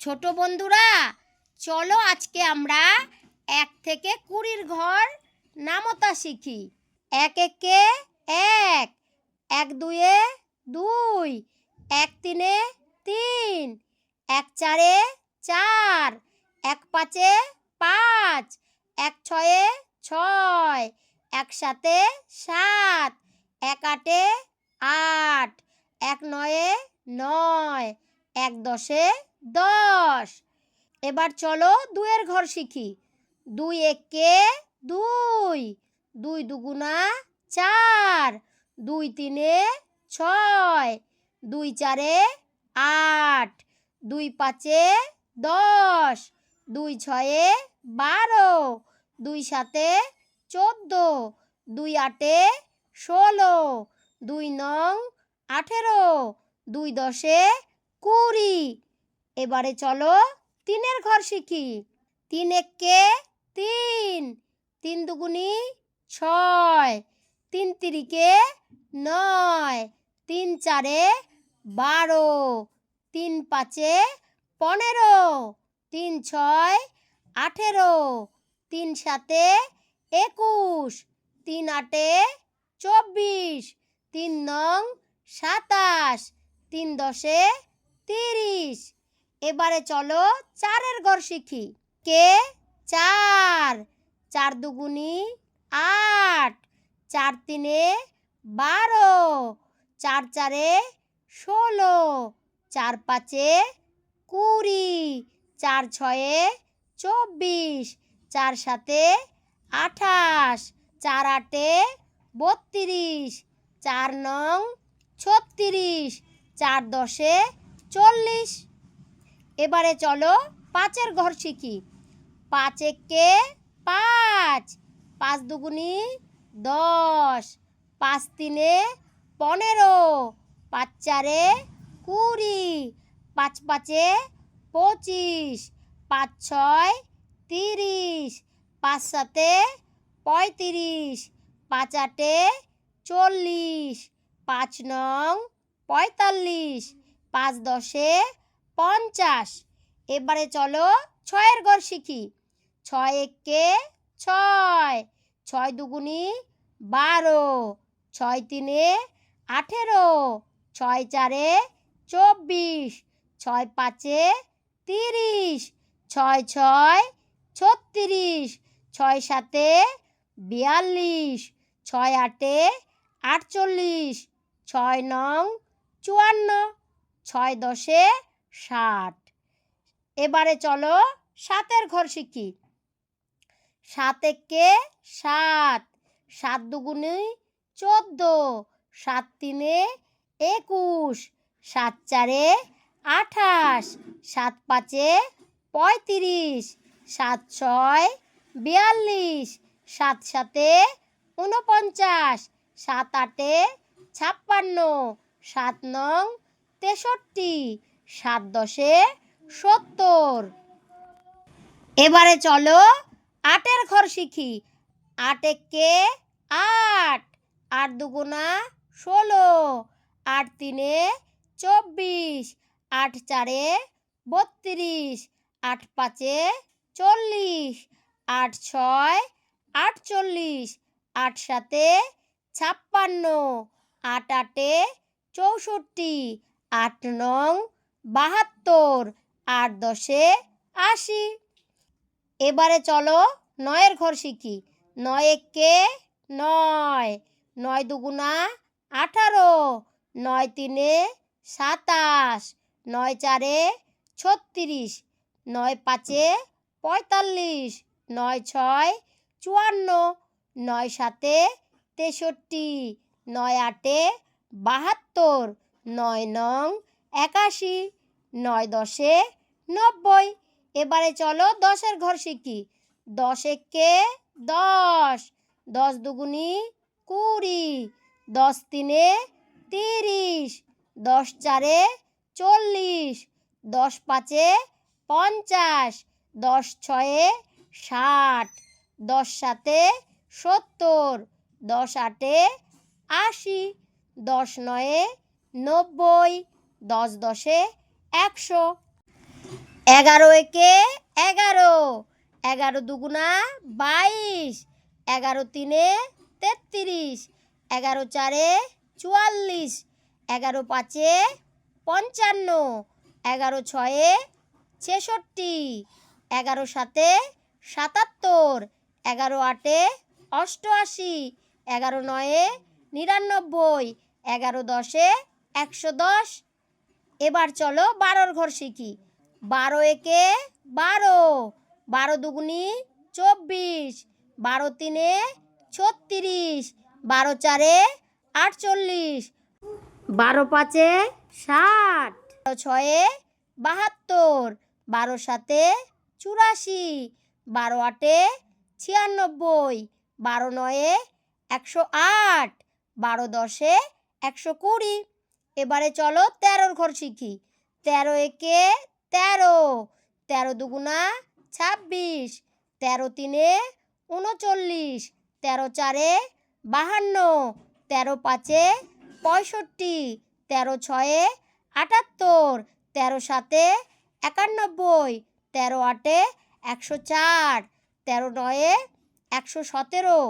ছোট বন্ধুরা, চলো আজকে আমরা এক থেকে কুড়ির ঘর নামতা শিখি। এক একে এক এক দুয়ে দুই, এক তিনে তিন, এক চারে চার, এক পাঁচে পাঁচ, এক ছয়ে ছয়, এক সাতে সাত, এক আটে আট, এক নয়ে নয়, এক দশে দশ। এবার চলো দুয়ের ঘর শিখি। দুই একে দুই। দুই দুগুণা চার। দুই তিনে ছয়। দুই চারে আট। দুই পাঁচে দশ। দুই ছয়ে বারো। দুই সাতে চোদ্দ। দুই আটে ষোলো। দুই নং আঠেরো। দুই দশে কুড়ি। এবারে চলো তিনের ঘর শিখি। তিন একে তিন তিন দুগুনি ছয়, তিন তিরিকে নয়, তিন চারে বারো, তিন পাঁচে পনেরো, তিন ছয় আঠেরো, তিন সাতে একুশ, তিন আটে চব্বিশ, তিন নং সাতাশ, তিন দশে তিরিশ এবারে চলো চারের ঘর শিখি। কে? চার। চার দুগুনি আট। চার তিনে বারো। চার চারে ষোলো। চার পাঁচে কুড়ি। চার ছয়ে চব্বিশ। চার সাতে আঠাশ। চার আটে বত্রিশ। চার নং ছত্রিশ। চার দশে চল্লিশ। এবারে চলো পাঁচের ঘর শিখি। পাঁচ একে পাঁচ পাঁচ দুগুনি দশ, পাঁচ তিনে পনেরো, পাঁচ চারে কুড়ি, পাঁচ পাঁচে পঁচিশ, পাঁচ ছয় তিরিশ, পাঁচ সাতে পঁয়ত্রিশ, পাঁচ আটে চল্লিশ, পাঁচ নং পঁয়তাল্লিশ, পাঁচ দশে পঞ্চাশ। এবারে চলো ছয়ের ঘর শিখি। ছয় একে ছয়। ছয় দুগুনি বারো। ছয় তিনে আঠেরো। ছয় চারে চব্বিশ। ছয় পাঁচে তিরিশ। ছয় ছয় ছত্রিশ। ছয় সাতে বিয়াল্লিশ। ছয় আটে আটচল্লিশ। ছয় নং চুয়ান্ন। ছয় দশে ষাট। এবারে চলো সাতের ঘর শিখি। সাত একে সাত সাত দুগুণে চোদ্দ, সাত তিনে একুশ, সাত চারে আঠাশ, সাত পাঁচে পঁয়ত্রিশ, সাত ছয় বিয়াল্লিশ, সাত সাতে উনপঞ্চাশ সাত আটে ছাপ্পান্ন, সাত নং তেষট্টি সাত দশে সত্তর। এবারে চলো আটের ঘর শিখি। আট একে আট আট দুগুণা ষোলো, আট তিনে চব্বিশ, আট চারে বত্রিশ, আট পাঁচে চল্লিশ, আট ছয় আটচল্লিশ, আট সাতে ছাপ্পান্ন, আট আটে চৌষট্টি, আট নং বাহাত্তর, আট দশে আশি। এবারে চলো নয়ের ঘর শিখি। নয় একে নয় নয় দুগুণা আঠারো, নয় তিনে সাতাশ, নয় চারে ছত্রিশ, নয় পাঁচে পঁয়তাল্লিশ, নয় ছয় চুয়ান্ন, নয় সাতে তেষট্টি, নয় আটে বাহাত্তর, নয় নং একাশি। নয় দশে নব্বই। এবারে চলো দশের ঘর শিখি। দশ একে দশ দশ দুগুনি কুড়ি, দশ তিনে তিরিশ, দশ চারে চল্লিশ, দশ পাঁচে পঞ্চাশ, দশ ছয়ে ষাট, দশ সাতে সত্তর, দশ আটে আশি, দশ নয়ে নব্বই, দশ দশে একশো। এগারো একে এগারো। এগারো দুগুণা বাইশ। এগারো তিনে তেত্রিশ। এগারো চারে চুয়াল্লিশ। এগারো পাঁচে পঞ্চান্ন। এগারো ছয়ে ছেষট্টি। এগারো সাতে সাতাত্তর। এগারো আটে অষ্টআশি। এগারো নয়ে নিরানব্বই। এগারো দশে একশো দশ। এবার চলো বারোর ঘর শিখি। বারো একে বারো বারো দুগুনি চব্বিশ, বারো তিনে ছত্রিশ, বারো চারে আটচল্লিশ, বারো পাঁচে ষাট, বারো ছয়ে বাহাত্তর, বারো সাতে চুরাশি, বারো আটে ছিয়ানব্বই, বারো নয়ে একশো আট, বারো দশে একশো কুড়ি। এবারে চলো তেরোর ঘর শিখি। তেরো একে তেরো তেরো দুগুণা ছাব্বিশ, তেরো তিনে উনচল্লিশ, তেরো চারে বাহান্ন, তেরো পাঁচে পঁয়ষট্টি, তেরো ছয়ে আটাত্তর, তেরো সাতে একানব্বই, তেরো আটে একশো চার, তেরো নয়ে একশো সতেরো,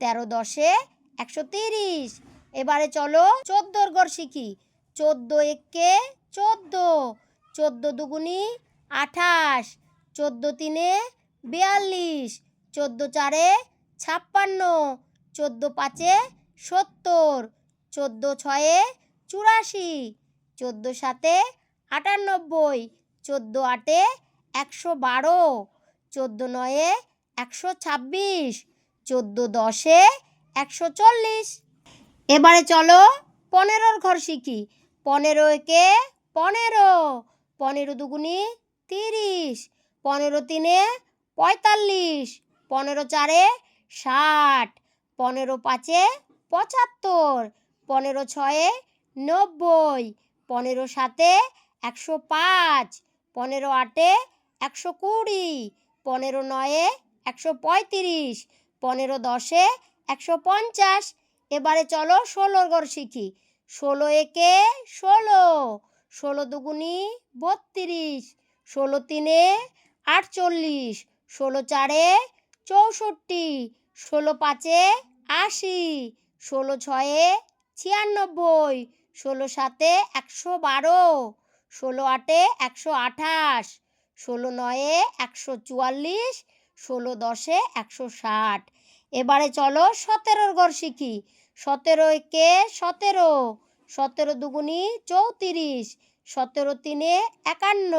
তেরো দশে একশো তিরিশ। এবারে চলো চোদ্দোর গড় শিখি। চোদ্দ একে চোদ্দ। চোদ্দ দুগুনি আঠাশ। চোদ্দ তিনে বিয়াল্লিশ। চোদ্দ চারে ছাপ্পান্ন। চোদ্দ পাঁচে সত্তর। চোদ্দ ছয়ে চুরাশি। চোদ্দ সাতে আটানব্বই। চোদ্দ আটে একশো বারো। চোদ্দ নয়ে একশো ছাব্বিশ। চোদ্দ দশে একশো চল্লিশ। এবারে চলো পনেরোর ঘর শিখি। পনেরো একে পনেরো। পনেরো দুগুনি তিরিশ। পনেরো তিনে পঁয়তাল্লিশ। পনেরো চারে ষাট। পনেরো পাঁচে পঁচাত্তর। পনেরো ছয়ে নব্বই। পনেরো সাতে একশো পাঁচ। পনেরো আটে একশো কুড়ি। পনেরো নয়ে একশো পঁয়ত্রিশ। পনেরো দশে একশো পঞ্চাশ। এবারে চলো ষোলোর ঘর শিখি। ষোলো একে ষোলো ষোলো দুগুনি বত্রিশ, ষোলো তিনে আটচল্লিশ, ষোলো চারে চৌষট্টি, ষোলো পাঁচে আশি, ষোলো ছয়ে ছিয়ানব্বই, ষোলো সাতে একশো বারো, ষোলো আটে একশো আঠাশ, ষোলো নয়ে একশো চুয়াল্লিশ, ষোলো দশে একশো ষাট। এবারে চলো সতেরোর গড় শিখি। সতেরো একে সতেরো সতেরো দুগুনি চৌত্রিশ, সতেরো তিনে একান্ন,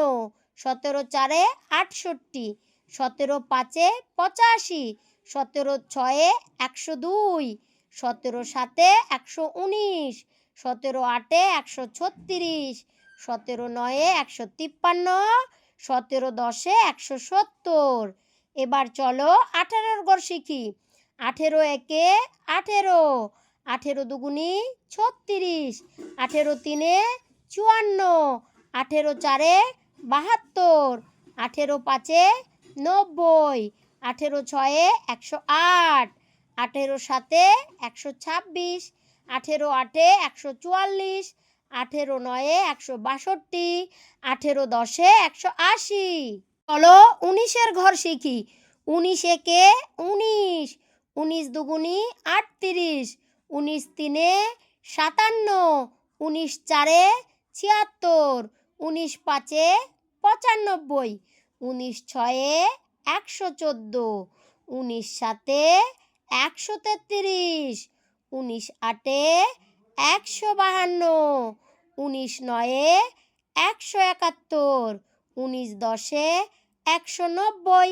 সতেরো চারে আটষট্টি, সতেরো পাঁচে পঁচাশি, সতেরো ছয়ে একশো দুই, সতেরো সাতে একশো উনিশ, সতেরো আটে একশো ছত্রিশ, সতেরো নয়ে একশো তিপ্পান্ন, সতেরো দশে একশো সত্তর। এবার চলো আঠেরোর গড় শিখি। আঠেরো একে আঠেরো। আঠেরো দুগুনি ছত্রিশ। আঠেরো তিনে চুয়ান্ন। আঠেরো চারে বাহাত্তর। আঠেরো পাঁচে নব্বই। আঠেরো ছয়ে একশো আট। আঠেরো সাতে একশো ছাব্বিশ। আঠেরো আটে একশো চুয়াল্লিশ। আঠেরো নয়ে একশো বাষট্টি। আঠেরো দশে একশো আশি। চলো উনিশের ঘর শিখি। উনিশ একে উনিশ। উনিশ দুগুনি আটত্রিশ, উনিশ তিনে সাতান্ন, উনিশ চারে ছিয়াত্তর, উনিশ পাঁচে পঁচানব্বই, উনিশ ছয়ে একশো চোদ্দ, উনিশ সাতে একশো তেত্রিশ, উনিশ আটে একশো বাহান্ন, উনিশ নয়ে একশো একাত্তর, উনিশ দশে একশো নব্বই।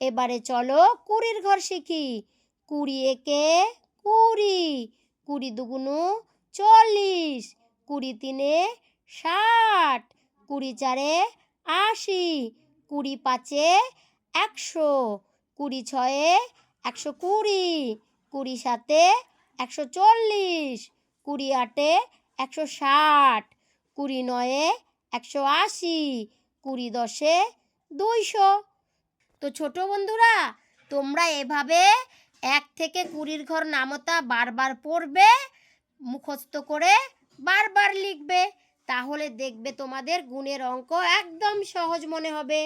এবারে চলো কুড়ির ঘর শিখি। কুড়ি একে কুড়ি। কুড়ি দুগুণু চল্লিশ। কুড়ি তিনে ষাট। কুড়ি চারে আশি। কুড়ি পাঁচে একশো। কুড়ি ছয়ে একশো কুড়ি। কুড়ি সাতে একশো চল্লিশ। কুড়ি আটে একশো ষাট। কুড়ি নয়ে একশো আশি। কুড়ি দশে দুইশো। তো ছোট বন্ধুরা, তোমরা এভাবে এক থেকে কুড়ির ঘর নামতা বারবার পড়বে, মুখস্থ করে বারবার লিখবে, তাহলে দেখবে তোমাদের গুণের অঙ্ক একদম সহজ মনে হবে।